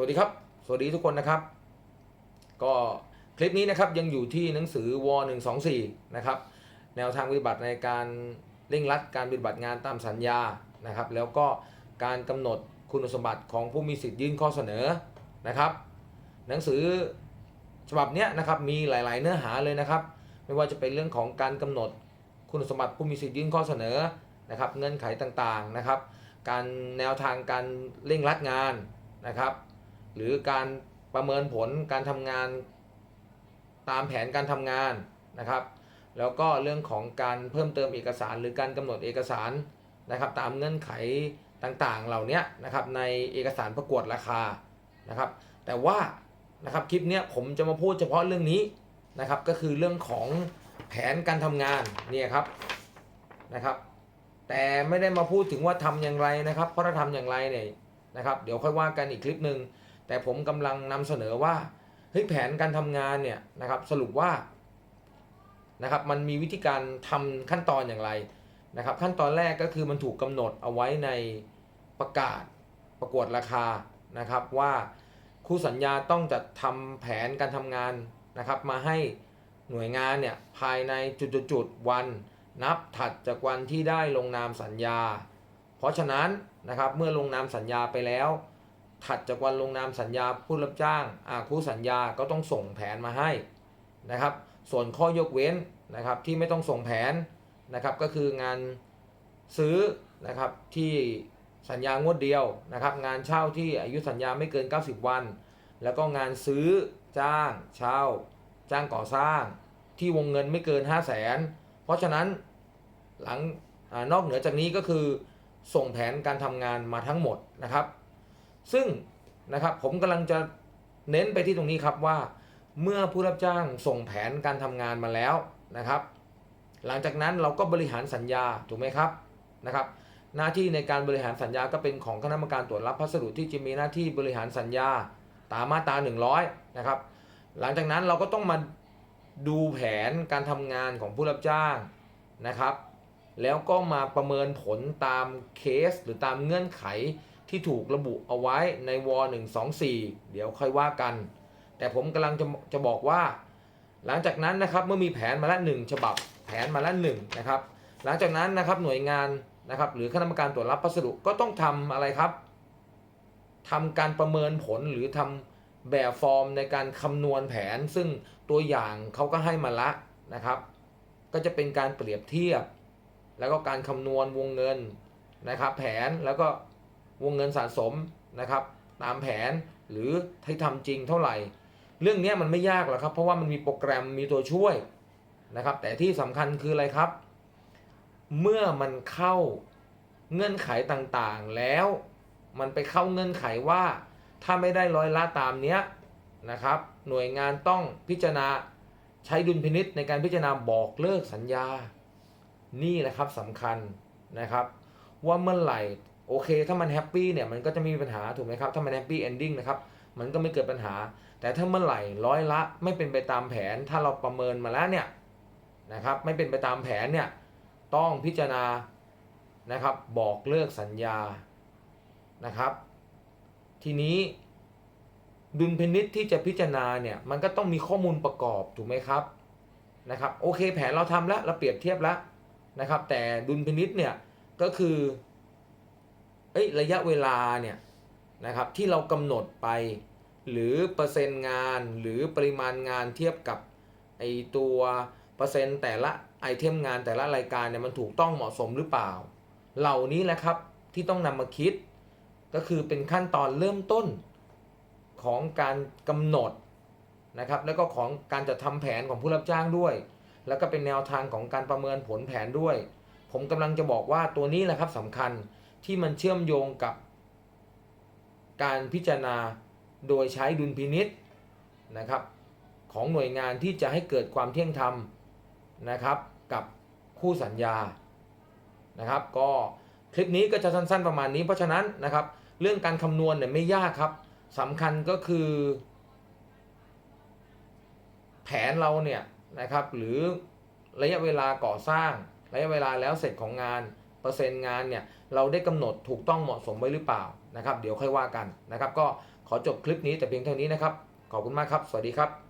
สวัสดีครับ สวัสดีทุกคนนะครับ ก็คลิปนี้นะครับยังอยู่ที่หนังสือว124นะครับแนวทางปฏิบัติในการเร่งรัดการปฏิบัติงานตามสัญญานะครับ แล้วก็การกำหนดคุณสมบัติของผู้มีสิทธิ์ยื่นข้อเสนอนะครับ หนังสือฉบับนี้นะครับมีหลาย ๆ เนื้อหาเลยนะครับ ไม่ว่าจะเป็นเรื่องของการกำหนดคุณสมบัติผู้มีสิทธิ์ยื่นข้อเสนอนะครับ เงื่อนไขต่าง ๆ นะครับ การแนวทางการเร่งรัดงานนะครับ หรือการประเมินผลการทำงานตามแผนการทำงานนะครับ แล้วก็เรื่องของการเพิ่มเติมเอกสาร หรือการกำหนดเอกสารนะครับ ตามเงื่อนไขต่างๆ เหล่านี้นะครับในเอกสารประกวดราคานะครับ แต่ว่านะครับคลิปเนี้ยผมจะมาพูดเฉพาะเรื่องนี้นะครับก็คือเรื่องของแผนการทำงานเนี่ยครับนะครับ แต่ไม่ได้มาพูดถึงว่าทำอย่างไรนะครับ เพราะถ้าทำอย่างไรเนี่ยนะครับ เดี๋ยวค่อยว่ากันอีกคลิปหนึ่ง แต่ผมกำลังนำเสนอว่าเฮ้ยแผนการทำงานเนี่ยนะครับสรุปว่านะครับมันมีวิธีการทำขั้นตอนอย่างไรนะครับ ขั้นตอนแรกก็คือมันถูกกำหนดเอาไว้ในประกาศประกวดราคานะครับว่าคู่สัญญาต้องจัดทำแผนการทำงานนะครับมาให้หน่วยงานเนี่ยภายในจุดๆวันนับถัดจากวันที่ได้ลงนามสัญญา เพราะฉะนั้นนะครับเมื่อลงนามสัญญาไปแล้ว ถัดจากวันลงนามสัญญาผู้รับจ้างอาคู่สัญญาก็ต้องส่งแผนมาให้นะครับ ส่วนข้อยกเว้นนะครับที่ไม่ต้องส่งแผนนะครับก็คืองานซื้อนะครับที่สัญญางวดเดียวนะครับ งานเช่าที่อายุสัญญาไม่เกิน 90 วัน แล้วก็งานซื้อจ้างเช่า จ้างก่อสร้าง ที่วงเงินไม่เกิน 5 0 0แสนเพราะฉะนั้นหลังอนอกเหนือจากนี้ก็คือส่งแผนการทำงานมาทั้งหมดนะครับ ซึ่งนะครับผมกำลังจะเน้นไปที่ตรงนี้ครับว่า เมื่อผู้รับจ้างส่งแผนการทำงานมาแล้วนะครับ หลังจากนั้นเราก็บริหารสัญญาถูกไหมครับนะครับ หน้าที่ในการบริหารสัญญาก็เป็นของคณะกรรมการตรวจรับพัสดุที่จะมีหน้าที่บริหารสัญญาตามมาตรา100นะครับหลังจากนั้นเราก็ต้องมาดูแผนการทำงานของผู้รับจ้างนะครับ แล้วก็มาประเมินผลตามเคสหรือตามเงื่อนไข ที่ถูกระบุเอาไว้ในวอ124 เดี๋ยวค่อยว่ากัน แต่ผมกำลังจะจะบอกว่า หลังจากนั้นนะครับเมื่อมีแผนมาล้วหนึ่งฉบับแผนมาล้วหนึ่งนะครับ หลังจากนั้นนะครับหน่วยงานนะครับหรือคณะกรรมการตรวจรับพัสดุก็ต้องทำอะไรครับทำการประเมินผลหรือทำแบบฟอร์มในการคำนวณแผน ซึ่งตัวอย่างเขาก็ให้มาละนะครับ ก็จะเป็นการเปรียบเทียบ แล้วก็การคำนวณวงเงินนะครับ แผนแล้วก็ วงเงินสะสมนะครับ ตามแผนหรือให้ทำจริงเท่าไหร่ เรื่องนี้มันไม่ยากหรอกครับ เพราะว่ามันมีโปรแกรมมีตัวช่วยนะครับ แต่ที่สำคัญคืออะไรครับ เมื่อมันเข้าเงื่อนไขต่างๆ แล้วมันไปเข้าเงื่อนไขว่า ถ้าไม่ได้ร้อยละตามเนี้ยนะครับ หน่วยงานต้องพิจารณาใช้ดุลพินิษในการพิจารณาบอกเลิกสัญญา นี่แหละครับสำคัญนะครับ ว่าเมื่อไหร่ โอเค ถ้ามันแฮปปี้เนี่ยมันก็จะไม่มีปัญหาถูกไหมครับ ถ้ามันแฮปปี้เอนดิ้งนะครับมันก็ไม่เกิดปัญหา แต่ถ้าเมื่อไหร่ร้อยละไม่เป็นไปตามแผน ถ้าเราประเมินมาแล้วเนี่ยนะครับไม่เป็นไปตามแผนเนี่ยต้องพิจารณานะครับบอกเลิกสัญญานะครับ ทีนี้ดุลพินิษที่จะพิจารณาเนี่ยมันก็ต้องมีข้อมูลประกอบถูกไหมครับนะครับโอเคแผนเราทำแล้วเราเปรียบเทียบแล้วนะครับแต่ดุลพินิษเนี่ยก็คือ เอ้ยระยะเวลาเนี่ยนะครับที่เรากำหนดไป หรือเปอร์เซ็นต์งานหรือปริมาณงานเทียบกับไอตัวเปอร์เซ็นต์แต่ละไอเทมงานแต่ละรายการเนี่ยมันถูกต้องเหมาะสมหรือเปล่า เหล่านี้แหละครับที่ต้องนำมาคิด ก็คือเป็นขั้นตอนเริ่มต้นของการกำหนดนะครับแล้วก็ของการจัดทำแผนของผู้รับจ้างด้วย แล้วก็เป็นแนวทางของการประเมินผลแผนด้วย ผมกำลังจะบอกว่าตัวนี้แหละครับสำคัญ ที่มันเชื่อมโยงกับ การพิจารณาโดยใช้ดุลพินิษนะครับ ของหน่วยงานที่จะให้เกิดความเที่ยงธรรมนะครับกับคู่สัญญานะครับ ก็คลิปนี้ก็จะสั้น ๆประมาณนี้เพราะฉะนั้นนะครับ เรื่องการคำนวณเนี่ยไม่ยากครับสำคัญก็คือ แผนเราเนี่ยนะครับหรือระยะเวลาก่อสร้างระยะเวลาแล้วเสร็จของงาน เปอร์เซ็นต์งานเนี่ยเราได้กำหนดถูกต้องเหมาะสมไว้หรือเปล่านะครับ เดี๋ยวค่อยว่ากันนะครับ ก็ขอจบคลิปนี้แต่เพียงเท่านี้นะครับ ขอบคุณมากครับ สวัสดีครับ